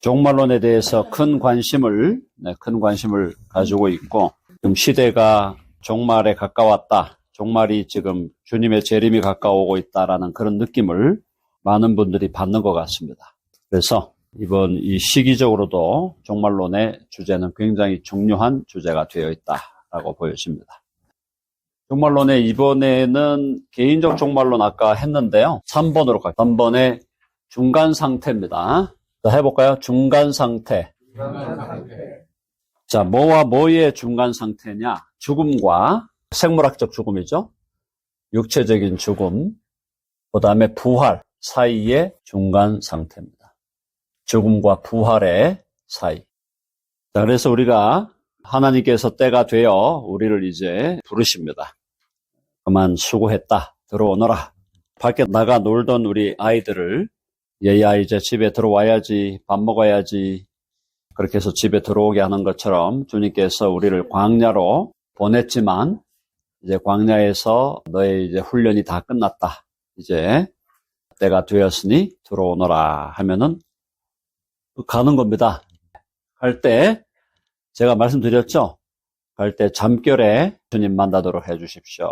종말론에 대해서 큰 관심을 네, 큰 관심을 가지고 있고 지금 시대가 종말에 가까웠다. 종말이 지금 주님의 재림이 가까워오고 있다라는 그런 느낌을 많은 분들이 받는 것 같습니다. 그래서 이번 이 시기적으로도 종말론의 주제는 굉장히 중요한 주제가 되어 있다라고 보여집니다. 종말론의 이번에는 개인적 종말론 아까 했는데요. 3번으로 갈게요. 3번의 중간 상태입니다. 자, 해볼까요? 중간 상태. 자, 뭐와 뭐의 중간 상태냐? 죽음과 생물학적 죽음이죠. 육체적인 죽음, 그 다음에 부활 사이의 중간 상태입니다. 죽음과 부활의 사이. 자, 그래서 우리가 하나님께서 때가 되어 우리를 이제 부르십니다. 그만 수고했다. 들어오너라. 밖에 나가 놀던 우리 아이들을 얘야 이제 집에 들어와야지. 밥 먹어야지. 그렇게 해서 집에 들어오게 하는 것처럼 주님께서 우리를 광야로 보냈지만 이제 광야에서 너의 이제 훈련이 다 끝났다. 이제 때가 되었으니 들어오너라 하면은 가는 겁니다. 갈 때 제가 말씀드렸죠. 갈 때 잠결에 주님 만나도록 해 주십시오.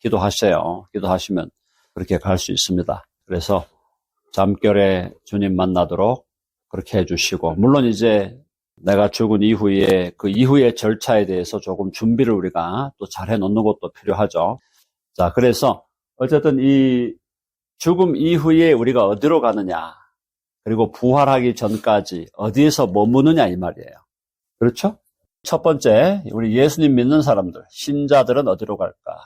기도하세요. 기도하시면 그렇게 갈 수 있습니다. 그래서 잠결에 주님 만나도록 그렇게 해주시고, 물론 이제 내가 죽은 이후에 그 이후의 절차에 대해서 조금 준비를 우리가 또 잘 해놓는 것도 필요하죠. 자, 그래서 어쨌든 이 죽음 이후에 우리가 어디로 가느냐, 그리고 부활하기 전까지 어디에서 머무느냐 이 말이에요. 그렇죠? 첫 번째, 우리 예수님 믿는 사람들, 신자들은 어디로 갈까?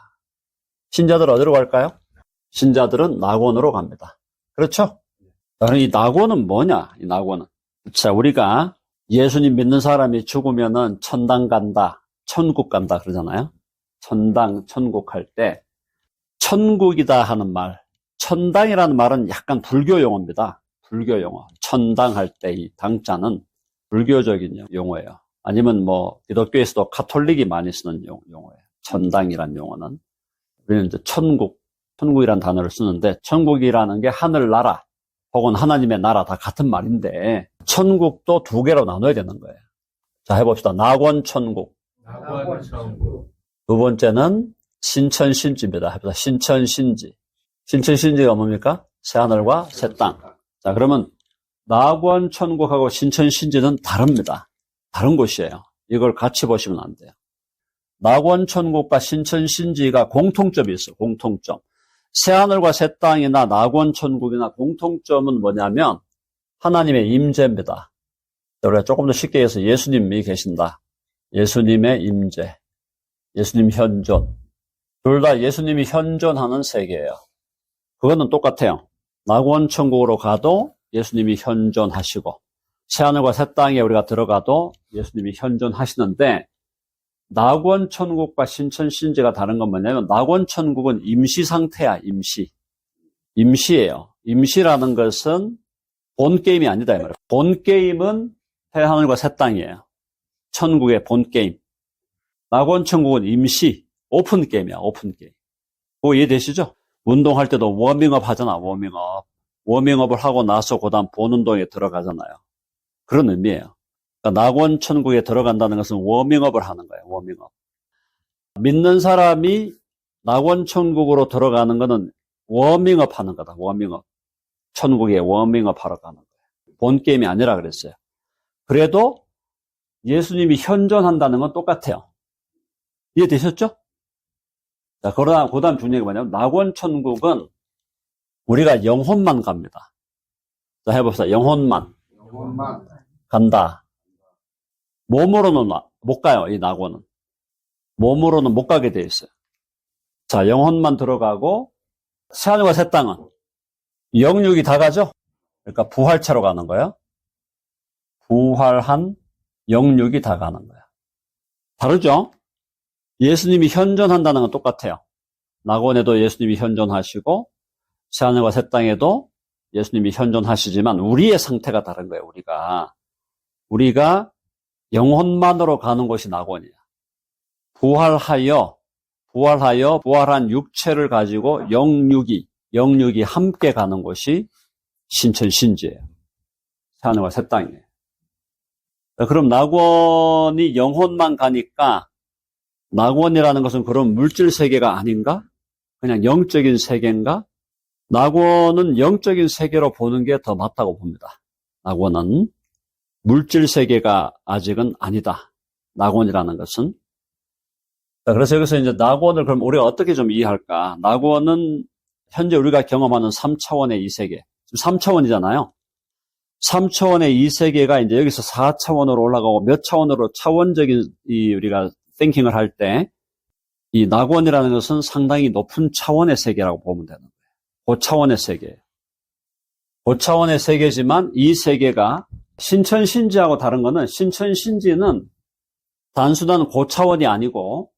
신자들 어디로 갈까요? 신자들은 낙원으로 갑니다. 그렇죠? 이 낙원은 뭐냐? 이 낙원은. 자, 우리가 예수님 믿는 사람이 죽으면은 천당 간다, 천국 간다 그러잖아요. 천당, 천국 할 때, 천국이다 하는 말, 천당이라는 말은 약간 불교 용어입니다. 불교 용어. 천당 할 때 이 당자는 불교적인 용어예요. 아니면 뭐, 기독교에서도 카톨릭이 많이 쓰는 용, 용어예요. 천당이란 용어는. 우리는 이제 천국, 천국이란 단어를 쓰는데, 천국이라는 게 하늘나라, 혹은 하나님의 나라 다 같은 말인데, 천국도 두 개로 나눠야 되는 거예요. 자, 해봅시다. 낙원천국. 낙원천국 두 번째는 신천신지입니다. 해보자. 신천신지. 신천신지가 뭡니까? 새하늘과 새 땅. 자, 그러면 낙원천국하고 신천신지는 다릅니다. 다른 곳이에요. 이걸 같이 보시면 안 돼요. 낙원천국과 신천신지가 공통점이 있어요. 공통점. 새하늘과 새 땅이나 낙원천국이나 공통점은 뭐냐면 하나님의 임재입니다. 우리가 조금 더 쉽게 해서 예수님이 계신다. 예수님의 임재, 예수님 현존. 둘 다 예수님이 현존하는 세계예요. 그거는 똑같아요. 낙원천국으로 가도 예수님이 현존하시고 새하늘과 새 땅에 우리가 들어가도 예수님이 현존하시는데 낙원천국과 신천신지가 다른 건 뭐냐면 낙원천국은 임시 상태야 임시. 임시예요. 임시라는 것은 본 게임이 아니다 이 말이에요. 본 게임은 새 하늘과 새 땅이에요. 천국의 본 게임. 낙원천국은 임시 오픈 게임이야 오픈 게임. 그거 이해되시죠? 운동할 때도 워밍업 하잖아 워밍업. 워밍업을 하고 나서 그 다음 본 운동에 들어가잖아요. 그런 의미예요 그러니까 낙원 천국에 들어간다는 것은 워밍업을 하는 거예요. 워밍업. 믿는 사람이 낙원 천국으로 들어가는 것은 워밍업 하는 거다. 워밍업. 천국에 워밍업 하러 가는 거예요. 본 게임이 아니라 그랬어요. 그래도 예수님이 현존한다는 건 똑같아요. 이해되셨죠? 자, 그러다, 그 다음 중요한 게 뭐냐면, 낙원 천국은 우리가 영혼만 갑니다. 자, 해봅시다. 영혼만 영혼만 간다. 몸으로는 못 가요, 이 낙원은. 몸으로는 못 가게 돼 있어요. 자, 영혼만 들어가고, 새하늘과 새 땅은 영육이 다 가죠? 그러니까 부활체로 가는 거예요. 부활한 영육이 다 가는 거야. 다르죠? 예수님이 현존한다는 건 똑같아요. 낙원에도 예수님이 현존하시고, 새하늘과 새 땅에도 예수님이 현존하시지만, 우리의 상태가 다른 거예요, 우리가. 우리가 영혼만으로 가는 곳이 낙원이야. 부활하여, 부활하여, 부활한 육체를 가지고 영육이, 영육이 함께 가는 곳이 신천신지예요. 새하늘과 새 땅이에요. 그럼 낙원이 영혼만 가니까 낙원이라는 것은 그런 물질 세계가 아닌가? 그냥 영적인 세계인가? 낙원은 영적인 세계로 보는 게 더 맞다고 봅니다. 낙원은 물질 세계가 아직은 아니다. 낙원이라는 것은. 자, 그래서 여기서 이제 낙원을 그럼 우리가 어떻게 좀 이해할까? 낙원은 현재 우리가 경험하는 3차원의 이 세계. 지금 3차원이잖아요. 3차원의 이 세계가 이제 여기서 4차원으로 올라가고 몇 차원으로 차원적인 이 우리가 띵킹을 할 때 이 낙원이라는 것은 상당히 높은 차원의 세계라고 보면 되는 거예요. 고차원의 세계. 고차원의 세계지만 이 세계가 신천 신지하고 다른 거는 신천 신지는 단순한 고차원이 아니고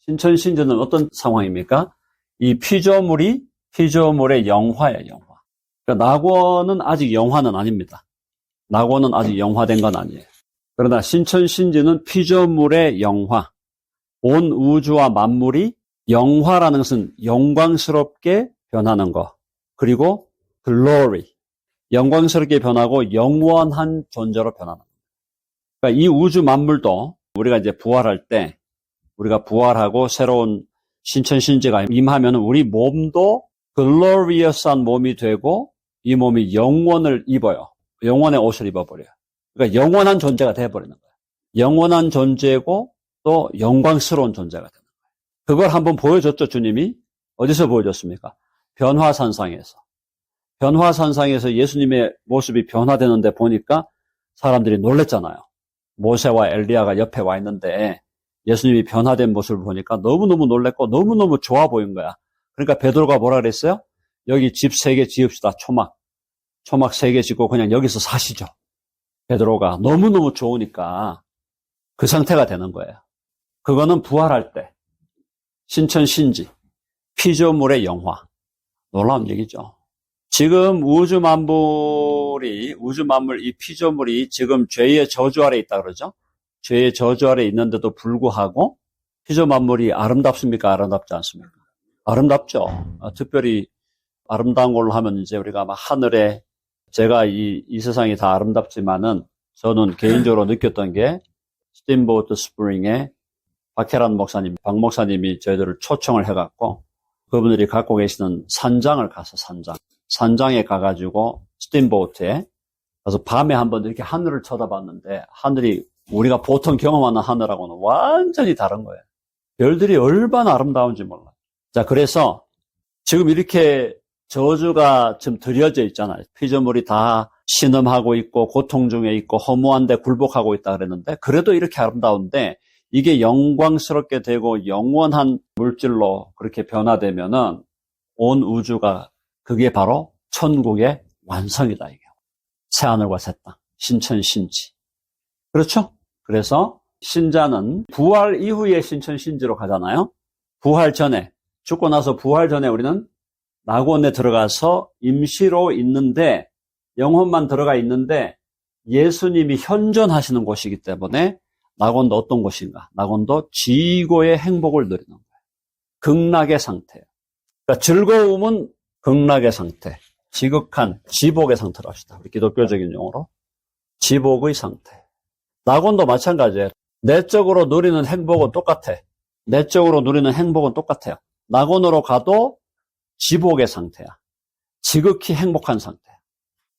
신천 신지는 어떤 상황입니까? 이 피조물이 피조물의 영화예요, 영화. 그러니까 낙원은 아직 영화는 아닙니다. 낙원은 아직 영화된 건 아니에요. 그러나 신천 신지는 피조물의 영화. 온 우주와 만물이 영화라는 것은 영광스럽게 변하는 것. 그리고 glory. 영광스럽게 변하고 영원한 존재로 변하는 것. 그러니까 이 우주 만물도 우리가 이제 부활할 때 우리가 부활하고 새로운 신천신지가 임하면 우리 몸도 글로리어스한 몸이 되고 이 몸이 영원을 입어요. 영원의 옷을 입어버려요. 그러니까 영원한 존재가 돼버리는 거예요. 영원한 존재고 또 영광스러운 존재가 되는 거예요. 그걸 한번 보여줬죠, 주님이. 어디서 보여줬습니까? 변화산상에서. 변화산상에서 예수님의 모습이 변화되는데 보니까 사람들이 놀랬잖아요. 모세와 엘리야가 옆에 와 있는데 예수님이 변화된 모습을 보니까 너무너무 놀랬고 너무너무 좋아 보인 거야. 그러니까 베드로가 뭐라 그랬어요? 여기 집 세 개 지읍시다. 초막. 초막 세 개 짓고 그냥 여기서 사시죠. 베드로가 너무너무 좋으니까 그 상태가 되는 거예요. 그거는 부활할 때 신천신지 피조물의 영화 놀라운 얘기죠. 지금 우주 만물이 우주 만물 이 피조물이 지금 죄의 저주 아래 있다 그러죠. 죄의 저주 아래 있는데도 불구하고 피조 만물이 아름답습니까? 아름답지 않습니까? 아름답죠. 아, 특별히 아름다운 걸로 하면 이제 우리가 막 하늘에 제가 이, 이 세상이 다 아름답지만은 저는 개인적으로 느꼈던 게 스팀보트 스프링에 박혜란 목사님, 박 목사님이 저희들을 초청을 해갖고 그분들이 갖고 계시는 산장을 가서 산장. 산장에 가가지고 스팀보트에 가서 밤에 한번 이렇게 하늘을 쳐다봤는데 하늘이 우리가 보통 경험하는 하늘하고는 완전히 다른 거예요. 별들이 얼마나 아름다운지 몰라. 자, 그래서 지금 이렇게 저주가 지금 들여져 있잖아요. 피조물이 다 신음하고 있고 고통 중에 있고 허무한데 굴복하고 있다 그랬는데 그래도 이렇게 아름다운데 이게 영광스럽게 되고 영원한 물질로 그렇게 변화되면은 온 우주가 그게 바로 천국의 완성이다. 새하늘과 새 땅, 신천신지. 그렇죠? 그래서 신자는 부활 이후에 신천신지로 가잖아요. 부활 전에 죽고 나서 부활 전에 우리는 낙원에 들어가서 임시로 있는데 영혼만 들어가 있는데 예수님이 현존하시는 곳이기 때문에 낙원도 어떤 곳인가? 낙원도 지고의 행복을 누리는 거예요. 극락의 상태예요. 그러니까 즐거움은 극락의 상태, 지극한 지복의 상태로 합시다. 우리 기독교적인 용어로 지복의 상태. 낙원도 마찬가지예요. 내적으로 누리는 행복은 똑같아. 내적으로 누리는 행복은 똑같아요. 낙원으로 가도 지복의 상태야. 지극히 행복한 상태야.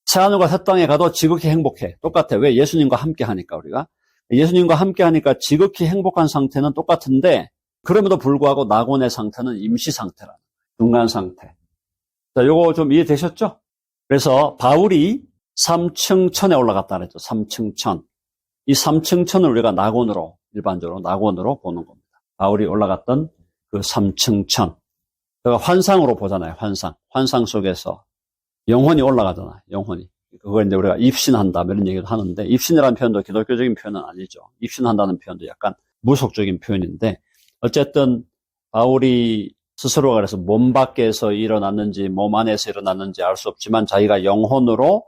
새하늘과 새 땅에 가도 지극히 행복해. 똑같아. 왜? 예수님과 함께 하니까 우리가. 예수님과 함께 하니까 지극히 행복한 상태는 똑같은데 그럼에도 불구하고 낙원의 상태는 임시 상태라. 중간 상태. 자, 요거 좀 이해되셨죠? 그래서 바울이 3층 천에 올라갔다 그랬죠. 3층 천. 이 3층 천을 우리가 낙원으로 일반적으로 낙원으로 보는 겁니다. 바울이 올라갔던 그 3층 천. 그가 환상으로 보잖아요. 환상. 환상 속에서 영혼이 올라가잖아요. 영혼이. 그걸 이제 우리가 입신한다 뭐 이런 얘기도 하는데 입신이라는 표현도 기독교적인 표현은 아니죠. 입신한다는 표현도 약간 무속적인 표현인데 어쨌든 바울이 스스로가 그래서 몸 밖에서 일어났는지 몸 안에서 일어났는지 알 수 없지만 자기가 영혼으로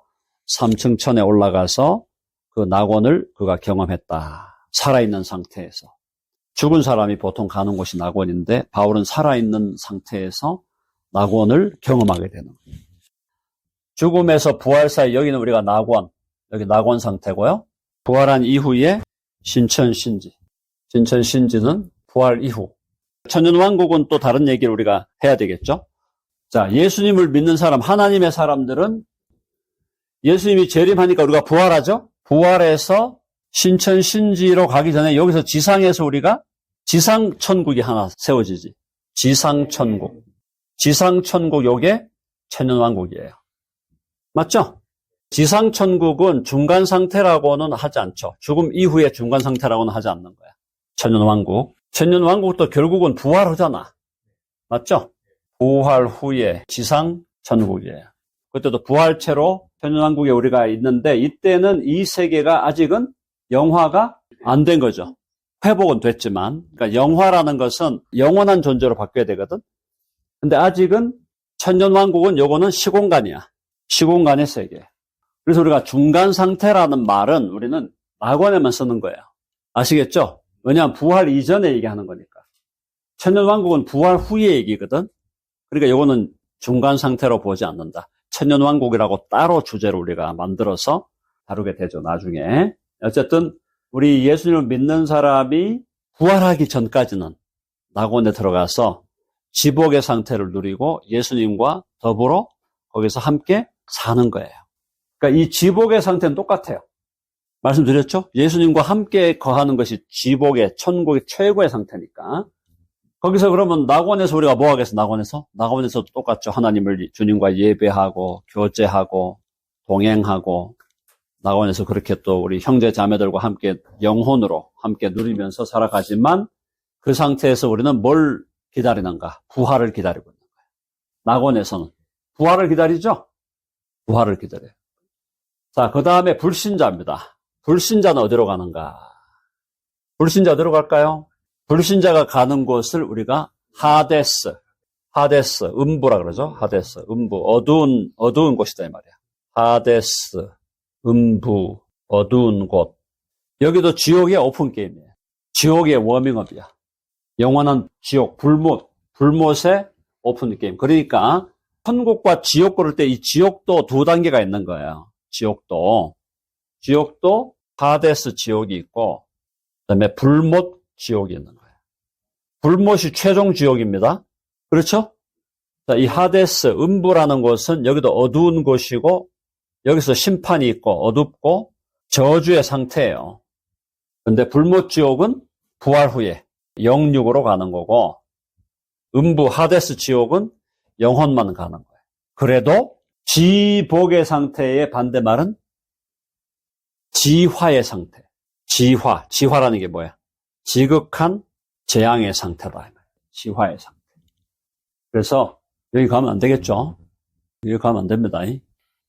3층 천에 올라가서 그 낙원을 그가 경험했다. 살아있는 상태에서. 죽은 사람이 보통 가는 곳이 낙원인데 바울은 살아있는 상태에서 낙원을 경험하게 되는 거예요. 죽음에서 부활 사이 여기는 우리가 낙원, 여기 낙원 상태고요. 부활한 이후에 신천신지. 신천신지는 부활 이후. 천년왕국은 또 다른 얘기를 우리가 해야 되겠죠? 자, 예수님을 믿는 사람, 하나님의 사람들은 예수님이 재림하니까 우리가 부활하죠? 부활해서 신천 신지로 가기 전에 여기서 지상에서 우리가 지상 천국이 하나 세워지지. 지상 천국. 지상 천국 요게 천년왕국이에요. 맞죠? 지상 천국은 중간 상태라고는 하지 않죠. 죽음 이후에 중간 상태라고는 하지 않는 거야. 천년왕국. 천년 왕국도 결국은 부활하잖아. 맞죠? 부활 후에 지상 천국이에요. 그때도 부활체로 천년 왕국에 우리가 있는데 이때는 이 세계가 아직은 영화가 안 된 거죠. 회복은 됐지만, 그러니까 영화라는 것은 영원한 존재로 바뀌어야 되거든. 근데 아직은 천년 왕국은 요거는 시공간이야. 시공간의 세계. 그래서 우리가 중간 상태라는 말은 우리는 낙원에만 쓰는 거예요. 아시겠죠? 왜냐하면 부활 이전에 얘기하는 거니까. 천년왕국은 부활 후의 얘기거든. 그러니까 요거는 중간 상태로 보지 않는다. 천년왕국이라고 따로 주제를 우리가 만들어서 다루게 되죠, 나중에. 어쨌든 우리 예수님을 믿는 사람이 부활하기 전까지는 낙원에 들어가서 지복의 상태를 누리고 예수님과 더불어 거기서 함께 사는 거예요. 그러니까 이 지복의 상태는 똑같아요. 말씀드렸죠? 예수님과 함께 거하는 것이 지복의 천국의 최고의 상태니까. 거기서 그러면 낙원에서 우리가 뭐 하겠어? 낙원에서? 낙원에서도 똑같죠. 하나님을 주님과 예배하고 교제하고 동행하고 낙원에서 그렇게 또 우리 형제 자매들과 함께 영혼으로 함께 누리면서 살아가지만 그 상태에서 우리는 뭘 기다리는가? 부활을 기다리고 있는 거예요. 낙원에서는 부활을 기다리죠? 부활을 기다려요. 자, 그 다음에 불신자입니다. 불신자는 어디로 가는가? 불신자 어디로 갈까요? 불신자가 가는 곳을 우리가 하데스, 하데스, 음부라 그러죠? 하데스, 음부, 어두운, 어두운 곳이다, 이 말이야. 하데스, 음부, 어두운 곳. 여기도 지옥의 오픈게임이에요. 지옥의 워밍업이야. 영원한 지옥, 불못, 불못의 오픈게임. 그러니까, 천국과 지옥 고를 때이 지옥도 두 단계가 있는 거예요. 지옥도. 지옥도 하데스 지옥이 있고, 그 다음에 불못 지옥이 있는 거예요. 불못이 최종 지옥입니다. 그렇죠? 자, 이 하데스, 음부라는 곳은 여기도 어두운 곳이고, 여기서 심판이 있고, 어둡고, 저주의 상태예요. 근데 불못 지옥은 부활 후에 영육으로 가는 거고, 음부 하데스 지옥은 영혼만 가는 거예요. 그래도 지복의 상태의 반대말은 지화의 상태. 지화, 지화라는 게 뭐야? 지극한 재앙의 상태다. 지화의 상태. 그래서 여기 가면 안 되겠죠? 여기 가면 안 됩니다.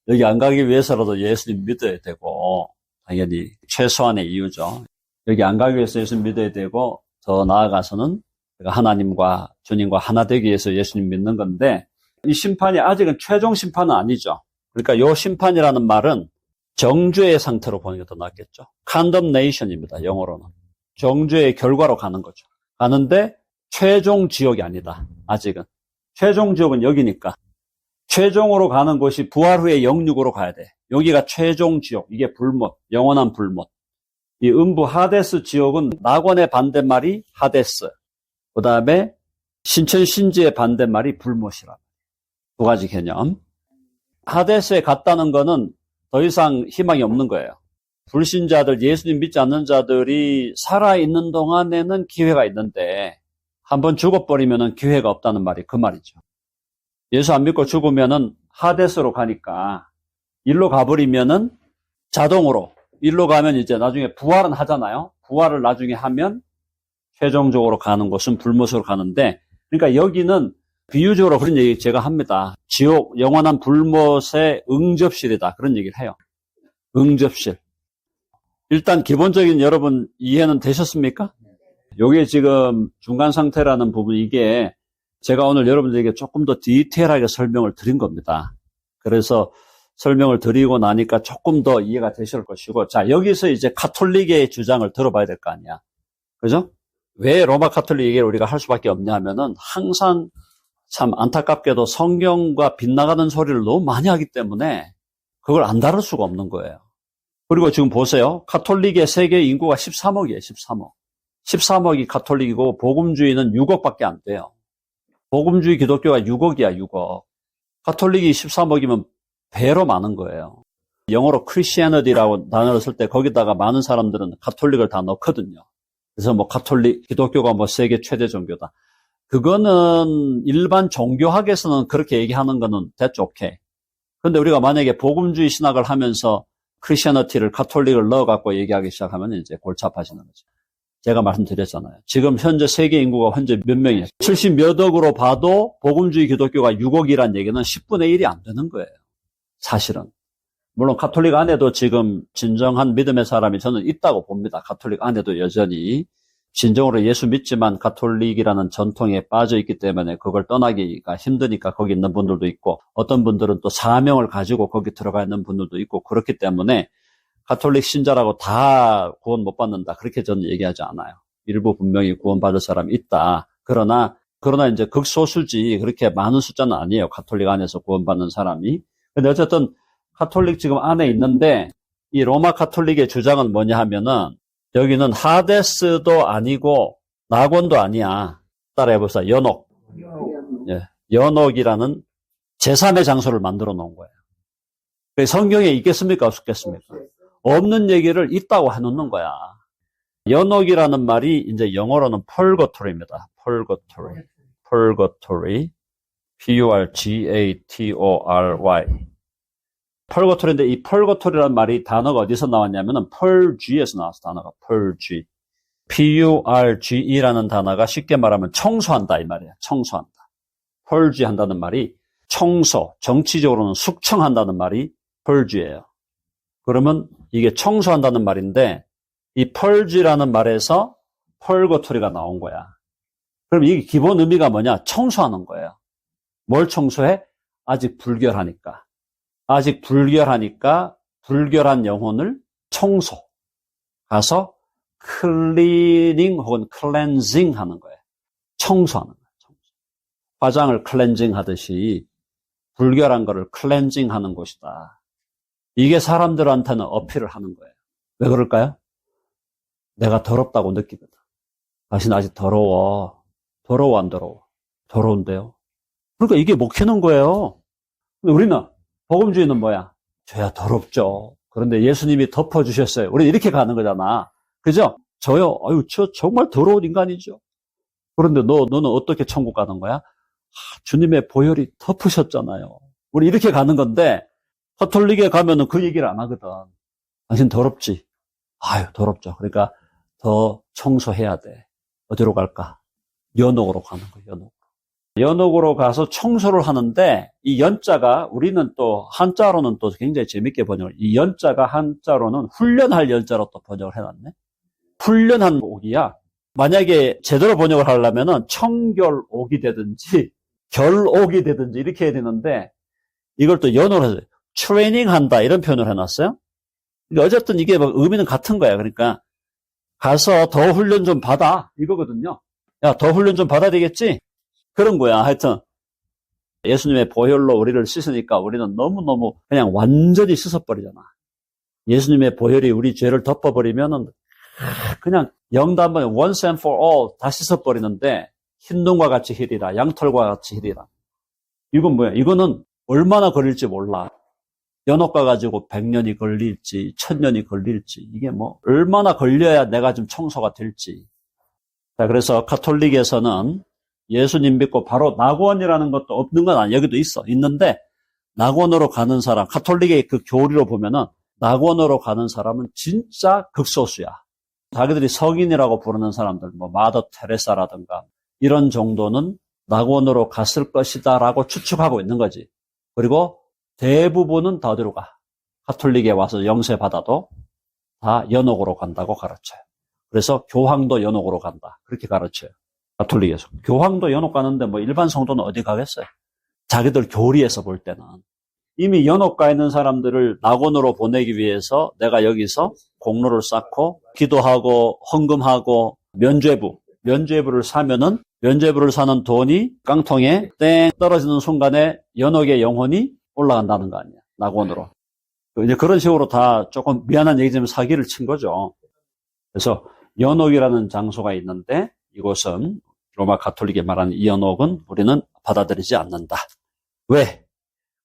여기 안 가기 위해서라도 예수님 믿어야 되고, 당연히 최소한의 이유죠. 여기 안 가기 위해서 예수님 믿어야 되고, 더 나아가서는 하나님과 주님과 하나 되기 위해서 예수님 믿는 건데, 이 심판이 아직은 최종 심판은 아니죠. 그러니까 요 심판이라는 말은 정죄의 상태로 보는 게 더 낫겠죠. condemnation입니다. 영어로는. 정죄의 결과로 가는 거죠. 가는데 최종 지옥이 아니다. 아직은. 최종 지옥은 여기니까. 최종으로 가는 곳이 부활 후에 영육으로 가야 돼. 여기가 최종 지옥. 이게 불못. 영원한 불못. 이 음부 하데스 지옥은 낙원의 반대말이 하데스. 그 다음에 신천 신지의 반대말이 불못이라. 두 가지 개념. 하데스에 갔다는 거는 더 이상 희망이 없는 거예요. 불신자들, 예수님 믿지 않는 자들이 살아있는 동안에는 기회가 있는데, 한번 죽어버리면 기회가 없다는 말이 그 말이죠. 예수 안 믿고 죽으면은 하데스로 가니까, 일로 가버리면은 자동으로, 일로 가면 이제 나중에 부활은 하잖아요. 부활을 나중에 하면 최종적으로 가는 곳은 불못으로 가는데, 그러니까 여기는 비유적으로 그런 얘기 제가 합니다. 지옥, 영원한 불못의 응접실이다. 그런 얘기를 해요. 응접실. 일단 기본적인 여러분 이해는 되셨습니까? 요게 지금 중간 상태라는 부분 이게 제가 오늘 여러분들에게 조금 더 디테일하게 설명을 드린 겁니다. 그래서 설명을 드리고 나니까 조금 더 이해가 되실 것이고 자 여기서 이제 카톨릭의 주장을 들어봐야 될 거 아니야. 그죠? 왜 로마 카톨릭 얘기를 우리가 할 수밖에 없냐 하면은 항상 참 안타깝게도 성경과 빗나가는 소리를 너무 많이 하기 때문에 그걸 안 다룰 수가 없는 거예요. 그리고 지금 보세요. 카톨릭의 세계 인구가 13억이에요, 13억. 13억이 카톨릭이고 복음주의는 6억밖에 안 돼요. 복음주의 기독교가 6억이야, 6억. 카톨릭이 13억이면 배로 많은 거예요. 영어로 크리스티애너디라고 단어를 쓸 때 거기다가 많은 사람들은 카톨릭을 다 넣거든요. 그래서 뭐 카톨릭, 기독교가 뭐 세계 최대 종교다. 그거는 일반 종교학에서는 그렇게 얘기하는 거는 됐죠, 오케이. 근데 우리가 만약에 복음주의 신학을 하면서 크리스티애너티를 카톨릭을 넣어갖고 얘기하기 시작하면 이제 골치 아파지는 거죠. 제가 말씀드렸잖아요. 지금 현재 세계 인구가 현재 몇 명이에요? 70몇 억으로 봐도 복음주의 기독교가 6억이란 얘기는 10분의 1이 안 되는 거예요. 사실은. 물론 카톨릭 안에도 지금 진정한 믿음의 사람이 저는 있다고 봅니다. 카톨릭 안에도 여전히 진정으로 예수 믿지만 카톨릭이라는 전통에 빠져 있기 때문에 그걸 떠나기가 힘드니까 거기 있는 분들도 있고 어떤 분들은 또 사명을 가지고 거기 들어가 있는 분들도 있고 그렇기 때문에 카톨릭 신자라고 다 구원 못 받는다. 그렇게 저는 얘기하지 않아요. 일부 분명히 구원받을 사람이 있다. 그러나, 그러나 이제 극소수지 그렇게 많은 숫자는 아니에요. 카톨릭 안에서 구원받는 사람이. 근데 어쨌든 카톨릭 지금 안에 있는데 이 로마 카톨릭의 주장은 뭐냐 하면은 여기는 하데스도 아니고 낙원도 아니야. 따라해보세요. 연옥. 예, 연옥이라는 제3의 장소를 만들어 놓은 거예요. 성경에 있겠습니까? 없겠습니까? 없는 얘기를 있다고 해놓는 거야. 연옥이라는 말이 이제 영어로는 펄거토리입니다. 펄거토리. 펄거토리. P-U-R-G-A-T-O-R-Y. 펄거토리인데 이 펄거토리라는 말이 단어가 어디서 나왔냐면은 펄쥐에서 나왔어. 단어가 펄쥐. P-U-R-G-E라는 단어가 쉽게 말하면 청소한다 이 말이야. 청소한다. 펄쥐 한다는 말이 청소, 정치적으로는 숙청한다는 말이 펄쥐예요. 그러면 이게 청소한다는 말인데 이 펄쥐라는 말에서 펄거토리가 나온 거야. 그럼 이게 기본 의미가 뭐냐? 청소하는 거예요. 뭘 청소해? 아직 불결하니까. 아직 불결하니까 불결한 영혼을 청소. 가서 클리닝 혹은 클렌징 하는 거예요. 청소하는 거예요. 청소. 화장을 클렌징 하듯이 불결한 거를 클렌징 하는 곳이다. 이게 사람들한테는 어필을 하는 거예요. 왜 그럴까요? 내가 더럽다고 느끼거든. 당신 아직 더러워. 더러워, 안 더러워? 더러운데요? 그러니까 이게 먹히는 거예요. 근데 우리는, 복음주의는 뭐야? 저야 더럽죠. 그런데 예수님이 덮어주셨어요. 우리 이렇게 가는 거잖아. 그죠? 저요? 아유, 저 정말 더러운 인간이죠. 그런데 너, 너는 어떻게 천국 가는 거야? 아, 주님의 보혈이 덮으셨잖아요. 우리 이렇게 가는 건데, 카톨릭에 가면은 그 얘기를 안 하거든. 당신 더럽지? 아유, 더럽죠. 그러니까 더 청소해야 돼. 어디로 갈까? 연옥으로 가는 거예요, 연옥. 연옥으로 가서 청소를 하는데 이 연자가 우리는 또 한자로는 또 굉장히 재밌게 번역을 이 연자가 한자로는 훈련할 연자로 또 번역을 해놨네. 훈련한 옥이야. 만약에 제대로 번역을 하려면은 청결옥이 되든지 결옥이 되든지 이렇게 해야 되는데 이걸 또 연옥으로 해서 트레이닝 한다 이런 표현을 해놨어요. 그러니까 어쨌든 이게 뭐 의미는 같은 거야. 그러니까 가서 더 훈련 좀 받아 이거거든요. 야 더 훈련 좀 받아야 되겠지? 그런 거야. 하여튼 예수님의 보혈로 우리를 씻으니까 우리는 너무너무 그냥 완전히 씻어버리잖아. 예수님의 보혈이 우리 죄를 덮어버리면은 그냥 영단번에 once and for all 다 씻어버리는데 흰둥과 같이 힐이라 양털과 같이 힐이라. 이건 뭐야? 이거는 얼마나 걸릴지 몰라. 연옥 가가지고 100년이 걸릴지, 1000년이 걸릴지, 이게 뭐, 얼마나 걸려야 내가 좀 청소가 될지. 자, 그래서 카톨릭에서는 예수님 믿고 바로 낙원이라는 것도 없는 건 아니야. 여기도 있어. 있는데, 낙원으로 가는 사람, 카톨릭의 그 교리로 보면은, 낙원으로 가는 사람은 진짜 극소수야. 자기들이 성인이라고 부르는 사람들, 뭐, 마더 테레사라든가, 이런 정도는 낙원으로 갔을 것이다라고 추측하고 있는 거지. 그리고 대부분은 다 어디로 가? 카톨릭에 와서 영세 받아도 다 연옥으로 간다고 가르쳐요. 그래서 교황도 연옥으로 간다. 그렇게 가르쳐요. 카톨릭에서. 교황도 연옥 가는데 뭐 일반 성도는 어디 가겠어요? 자기들 교리에서 볼 때는. 이미 연옥 가 있는 사람들을 낙원으로 보내기 위해서 내가 여기서 공로를 쌓고 기도하고 헌금하고 면죄부, 면죄부를 사면은 면죄부를 사는 돈이 깡통에 땡 떨어지는 순간에 연옥의 영혼이 올라간다는 거 아니야. 낙원으로. 이제 그런 식으로 다 조금 미안한 얘기지만 사기를 친 거죠. 그래서 연옥이라는 장소가 있는데 이곳은 로마 가톨릭이 말하는 이 연옥은 우리는 받아들이지 않는다. 왜?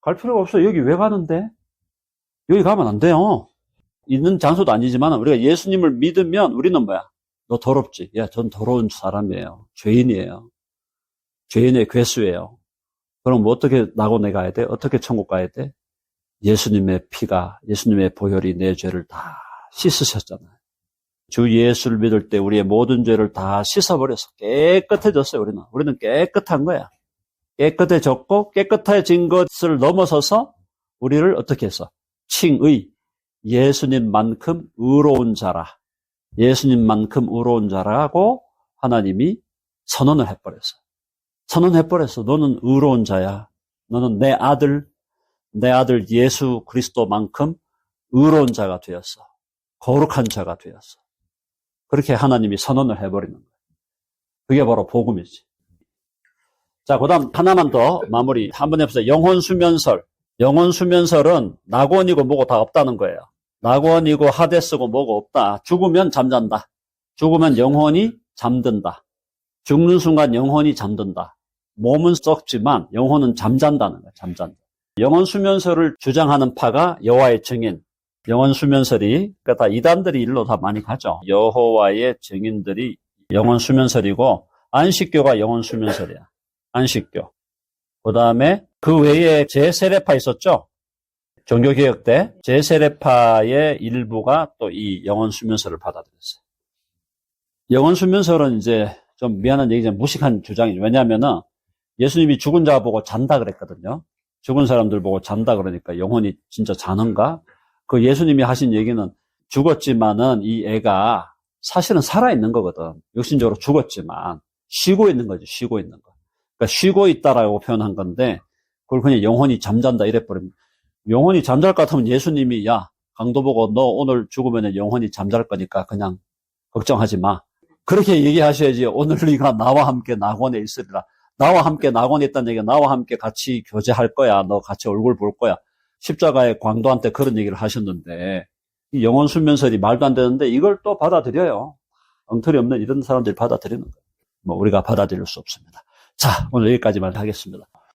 갈 필요가 없어. 여기 왜 가는데? 여기 가면 안 돼요. 있는 장소도 아니지만 우리가 예수님을 믿으면 우리는 뭐야? 너 더럽지? 야, 전 더러운 사람이에요. 죄인이에요. 죄인의 괴수예요. 그럼 뭐 어떻게 낙원에 가야 돼? 어떻게 천국 가야 돼? 예수님의 피가, 예수님의 보혈이 내 죄를 다 씻으셨잖아요. 주 예수를 믿을 때 우리의 모든 죄를 다 씻어버려서 깨끗해졌어요, 우리는. 우리는 깨끗한 거야. 깨끗해졌고, 깨끗해진 것을 넘어서서 우리를 어떻게 해서? 칭의. 예수님만큼 의로운 자라. 예수님만큼 의로운 자라고 하나님이 선언을 해버렸어요. 선언해버렸어. 너는 의로운 자야. 너는 내 아들, 내 아들 예수 그리스도만큼 의로운 자가 되었어. 거룩한 자가 되었어. 그렇게 하나님이 선언을 해버리는 거예요. 그게 바로 복음이지. 자, 그 다음 하나만 더 마무리 한번 해보세요. 영혼수면설. 영혼수면설은 낙원이고 뭐고 다 없다는 거예요. 낙원이고 하데스고 뭐고 없다. 죽으면 잠잔다. 죽으면 영혼이 잠든다. 죽는 순간 영혼이 잠든다. 몸은 썩지만 영혼은 잠잔다는 거예요. 잠잔다. 영혼 수면설을 주장하는 파가 여호와의 증인. 영혼 수면설이 그러니까 다 이단들이 일로 다 많이 가죠. 여호와의 증인들이 영혼 수면설이고 안식교가 영혼 수면설이야. 안식교. 그다음에 그 외에 제세례파 있었죠. 종교개혁 때 제세례파의 일부가 또 이 영혼 수면설을 받아들였어요. 영혼 수면설은 이제 좀 미안한 얘기지만 무식한 주장이죠. 왜냐하면은 예수님이 죽은 자 보고 잔다 그랬거든요. 죽은 사람들 보고 잔다 그러니까 영혼이 진짜 자는가? 그 예수님이 하신 얘기는 죽었지만은 이 애가 사실은 살아있는 거거든. 육신적으로 죽었지만 쉬고 있는 거지, 쉬고 있는 거. 그러니까 쉬고 있다라고 표현한 건데 그걸 그냥 영혼이 잠잔다 이래버리면 영혼이 잠잘 것 같으면 예수님이 야, 강도 보고 너 오늘 죽으면 영혼이 잠잘 거니까 그냥 걱정하지 마. 그렇게 얘기하셔야지 오늘 네가 나와 함께 낙원에 있으리라. 나와 함께 낙원에 있다는 얘기가 나와 함께 같이 교제할 거야. 너 같이 얼굴 볼 거야. 십자가의 광도한테 그런 얘기를 하셨는데 이 영혼 수면설이 말도 안 되는데 이걸 또 받아들여요. 엉터리 없는 이런 사람들이 받아들이는 거예요. 뭐 우리가 받아들일 수 없습니다. 자, 오늘 여기까지만 하겠습니다.